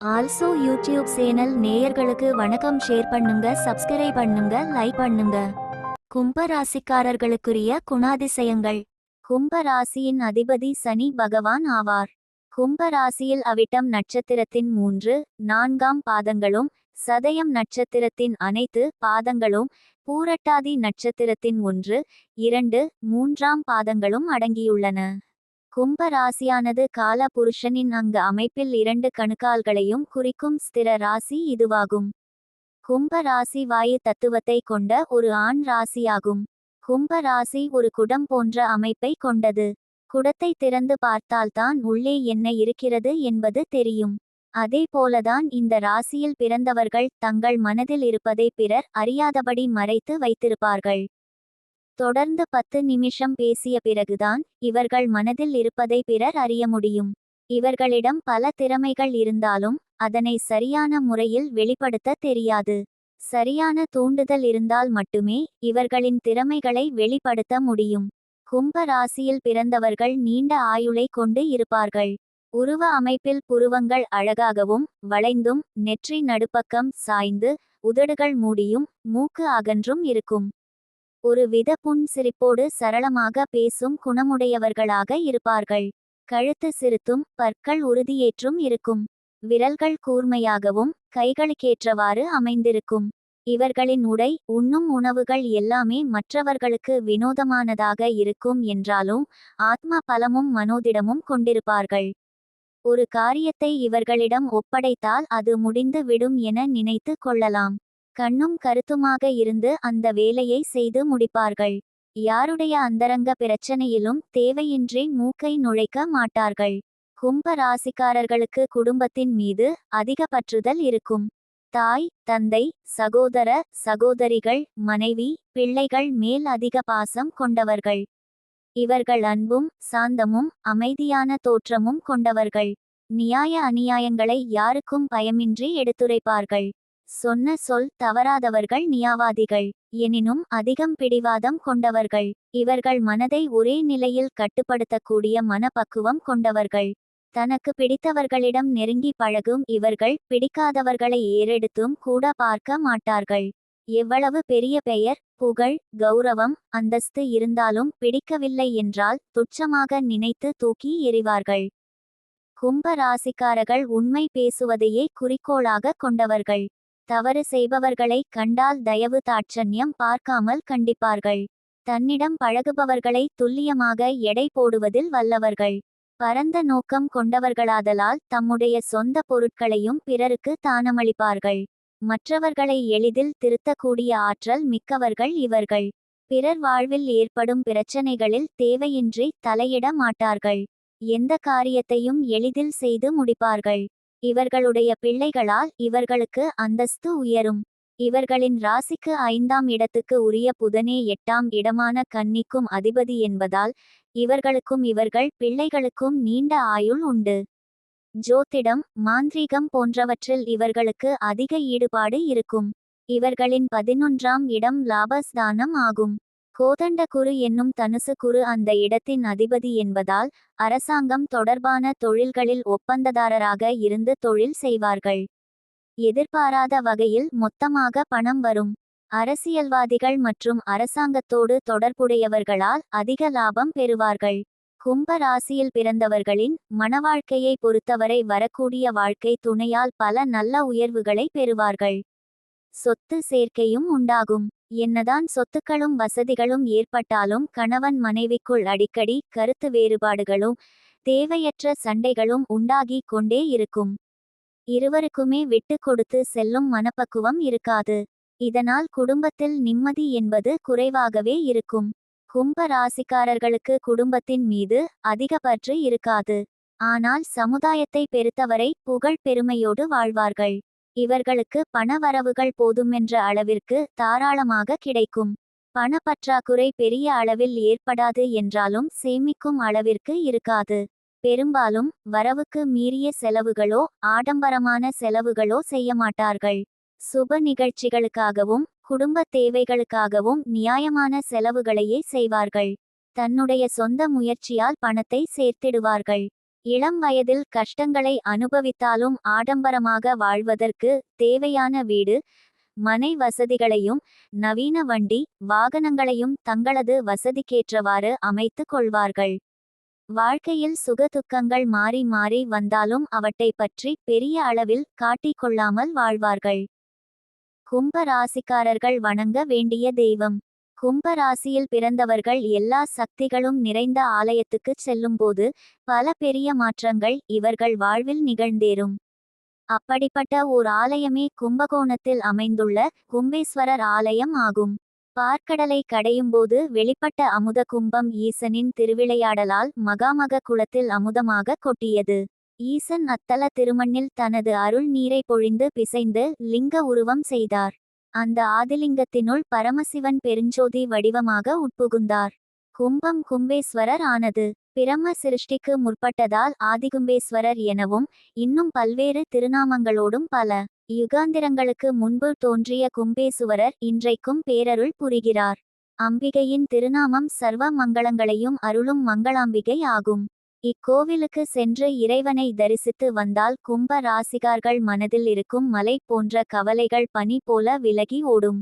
Also YouTube channel நேயர்களுக்கு வணக்கம். Share பண்ணுங்க சப்ஸ்கிரைப் பண்ணுங்க லைக் பண்ணுங்க. கும்ப ராசிக்காரர்களுக்குரிய குணாதிசயங்கள். கும்ப ராசியின் அதிபதி சனி பகவான் ஆவார். கும்ப ராசியில் அவிட்டம் நட்சத்திரத்தின் மூன்று நான்காம் பாதங்களும் சதயம் நட்சத்திரத்தின் அனைத்து பாதங்களும் பூரட்டாதி நட்சத்திரத்தின் ஒன்று இரண்டு மூன்றாம் பாதங்களும் அடங்கியுள்ளன. கும்ப ராசியானது கால புருஷனின் அங்கு அமைப்பில் இரண்டு கணுக்கால்களையும் குறிக்கும் ஸ்திர ராசி இதுவாகும். கும்ப ராசி வாயு தத்துவத்தை கொண்ட ஒரு ஆண் ராசியாகும். கும்ப ராசி ஒரு குடம் போன்ற அமைப்பை கொண்டது. குடத்தை திறந்து பார்த்தால்தான் உள்ளே என்ன இருக்கிறது என்பது தெரியும். அதே போலதான் இந்த ராசியில் பிறந்தவர்கள் தங்கள் மனதில் இருப்பதை பிறர் அறியாதபடி மறைத்து வைத்திருப்பார்கள். தொடர்ந்து பத்து நிமிஷம் பேசிய பிறகுதான் இவர்கள் மனதில் இருப்பதை பிறர் அறிய முடியும். இவர்களிடம் பல திறமைகள் இருந்தாலும் அதனை சரியான முறையில் வெளிப்படுத்த தெரியாது. சரியான தூண்டுதல் இருந்தால் மட்டுமே இவர்களின் திறமைகளை வெளிப்படுத்த முடியும். கும்ப ராசியில் பிறந்தவர்கள் நீண்ட ஆயுளை கொண்டு இருப்பார்கள். உருவ அமைப்பில் புருவங்கள் அழகாகவும் வளைந்தும் நெற்றி நடுப்பக்கம் சாய்ந்து உதடுகள் மூடியும் மூக்கு அகன்றும் இருக்கும். ஒரு வித புன் சிரிப்போடு சரளமாக பேசும் குணமுடையவர்களாக இருப்பார்கள். கழுத்து சிறுத்தும் பற்கள் உறுதியேற்றும் இருக்கும். விரல்கள் கூர்மையாகவும் கைகளுக்கேற்றவாறு அமைந்திருக்கும். இவர்களின் உடை உண்ணும் உணவுகள் எல்லாமே மற்றவர்களுக்கு வினோதமானதாக இருக்கும் என்றாலும் ஆத்ம பலமும் மனோதிடமும் கொண்டிருப்பார்கள். ஒரு காரியத்தை இவர்களிடம் ஒப்படைத்தால் அது முடிந்து விடும் என நினைத்து கொள்ளலாம். கண்ணும் கருத்துமாக இருந்து அந்த வேலையை செய்து முடிப்பார்கள். யாருடைய அந்தரங்க பிரச்சனையிலும் தேவையின்றி மூக்கை நுழைக்க மாட்டார்கள். கும்ப ராசிக்காரர்களுக்கு குடும்பத்தின் மீது அதிக பற்றுதல் இருக்கும். தாய் தந்தை சகோதர சகோதரிகள் மனைவி பிள்ளைகள் மேல் அதிக பாசம் கொண்டவர்கள். இவர்கள் அன்பும் சாந்தமும் அமைதியான தோற்றமும் கொண்டவர்கள். நியாய அநியாயங்களை யாருக்கும் பயமின்றி எடுத்துரைப்பார்கள். சொன்ன சொல் தவறாதவர்கள் நியாவாதிகள் எனினும் அதிகம் பிடிவாதம் கொண்டவர்கள். இவர்கள் மனதை ஒரே நிலையில் கட்டுப்படுத்தக்கூடிய மனப்பக்குவம் கொண்டவர்கள். தனக்கு பிடித்தவர்களிடம் நெருங்கி பழகும் இவர்கள் பிடிக்காதவர்களை ஏறெடுத்தும் கூட பார்க்க மாட்டார்கள். எவ்வளவு பெரிய பெயர் புகழ் கௌரவம் அந்தஸ்து இருந்தாலும் பிடிக்கவில்லை என்றால் துச்சமாக நினைத்து தூக்கி எறிவார்கள். கும்ப ராசிக்காரர்கள் உண்மை பேசுவதையே குறிக்கோளாக கொண்டவர்கள். தவறு செய்பவர்களை கண்டால் தயவு தாட்சண்யம் பார்க்காமல் கண்டிப்பார்கள். தன்னிடம் பழகுபவர்களை துல்லியமாக எடை போடுவதில் வல்லவர்கள். பரந்த நோக்கம் கொண்டவர்களாதலால் தம்முடைய சொந்த பொருட்களையும் பிறருக்கு தானமளிப்பார்கள். மற்றவர்களை எளிதில் திருத்தக்கூடிய ஆற்றல் மிக்கவர்கள் இவர்கள். பிறர் வாழ்வில் ஏற்படும் பிரச்சனைகளில் தேவையின்றி தலையிட மாட்டார்கள். எந்த காரியத்தையும் எளிதில் செய்து முடிப்பார்கள். இவர்களுடைய பிள்ளைகளால் இவர்களுக்கு அந்தஸ்து உயரும். இவர்களின் ராசிக்கு ஐந்தாம் இடத்துக்கு உரிய புதனே எட்டாம் இடமான கன்னிக்கும் அதிபதி என்பதால் இவர்களுக்கும் இவர்கள் பிள்ளைகளுக்கும் நீண்ட ஆயுள் உண்டு. ஜோதிடம் மாந்திரீகம் போன்றவற்றில் இவர்களுக்கு அதிக ஈடுபாடு இருக்கும். இவர்களின் பதினொன்றாம் இடம் லாபஸ்தானம் ஆகும். கோதண்ட குரு என்னும் தனுசு குரு அந்த இடத்தின் அதிபதி என்பதால் அரசாங்கம் தொடர்பான தொழில்களில் ஒப்பந்ததாரராக இருந்து தொழில் செய்வார்கள். எதிர்பாராத வகையில் மொத்தமாக பணம் வரும். அரசியல்வாதிகள் மற்றும் அரசாங்கத்தோடு தொடர்புடையவர்களால் அதிக லாபம் பெறுவார்கள். கும்ப ராசியில் பிறந்தவர்களின் மனவாழ்க்கையை பொறுத்தவரை வரக்கூடிய வாழ்க்கை துணையால் பல நல்ல உயர்வுகளை பெறுவார்கள். சொத்து சேர்க்கையும் உண்டாகும். என்னதான் சொத்துக்களும் வசதிகளும் ஏற்பட்டாலும் கணவன் மனைவிக்குள் அடிக்கடி கருத்து வேறுபாடுகளும் தேவையற்ற சண்டைகளும் உண்டாகி கொண்டே இருக்கும். இருவருக்குமே விட்டு கொடுத்து செல்லும் மனப்பக்குவம் இருக்காது. இதனால் குடும்பத்தில் நிம்மதி என்பது குறைவாகவே இருக்கும். கும்ப ராசிக்காரர்களுக்கு குடும்பத்தின் மீது அதிக பற்று இருக்காது. ஆனால் சமுதாயத்தை பெருத்தவரை புகழ் பெருமையோடு வாழ்வார்கள். இவர்களுக்கு பண வரவுகள் போதுமென்ற அளவிற்கு தாராளமாக கிடைக்கும். பணப்பற்றாக்குறை பெரிய அளவில் ஏற்படாது என்றாலும் சேமிக்கும் அளவிற்கு இருக்காது. பெரும்பாலும் வரவுக்கு மீறிய செலவுகளோ ஆடம்பரமான செலவுகளோ செய்ய மாட்டார்கள் சுப நிகழ்ச்சிகளுக்காகவும் குடும்ப தேவைகளுக்காகவும் நியாயமான செலவுகளையே செய்வார்கள். தன்னுடைய சொந்த முயற்சியால் பணத்தை சேர்த்திடுவார்கள். இளம் வயதில் கஷ்டங்களை அனுபவித்தாலும் ஆடம்பரமாக வாழ்வதற்கு தேவையான வீடு மனை வசதிகளையும் நவீன வண்டி வாகனங்களையும் தங்களது வசதிக்கேற்றவாறு அமைத்துக் கொள்வார்கள். வாழ்க்கையில் சுகதுக்கங்கள் மாறி மாறி வந்தாலும் அவற்றை பற்றி பெரிய அளவில் காட்டிக் கொள்ளாமல் வாழ்வார்கள். கும்ப ராசிக்காரர்கள் வணங்க வேண்டிய தெய்வம். கும்பராசியில் பிறந்தவர்கள் எல்லா சக்திகளும் நிறைந்த ஆலயத்துக்குச் செல்லும்போது பல பெரிய மாற்றங்கள் இவர்கள் வாழ்வில் நிகழ்ந்தேறும். அப்படிப்பட்ட ஓர் ஆலயமே கும்பகோணத்தில் அமைந்துள்ள கும்பேஸ்வரர் ஆலயம் ஆகும். பார்க்கடலை கடையும்போது வெளிப்பட்ட அமுத கும்பம் ஈசனின் திருவிளையாடலால் மகாமக குளத்தில் அமுதமாக கொட்டியது. ஈசன் அத்தல திருமண்ணில் தனது அருள் நீரை பொழிந்து பிசைந்து லிங்க உருவம் செய்தார். அந்த ஆதிலிங்கத்தினுள் பரமசிவன் பெருஞ்சோதி வடிவமாக உட்புகுந்தார். கும்பம் கும்பேஸ்வரர் ஆனது பிரம்ம சிருஷ்டிக்கு முற்பட்டதால் ஆதிகும்பேஸ்வரர் எனவும் இன்னும் பல்வேறு திருநாமங்களோடும் பல யுகாந்திரங்களுக்கு முன்பு தோன்றிய கும்பேசுவரர் இன்றைக்கும் பேரருள் புரிகிறார். அம்பிகையின் திருநாமம் சர்வ மங்களங்களையும் அருளும் மங்களாம்பிகை ஆகும். இக்கோவிலுக்கு சென்று இறைவனை தரிசித்து வந்தால் கும்ப ராசிகார்கள் மனதில் இருக்கும் மலை போன்ற கவலைகள் பனி போல விலகி ஓடும்.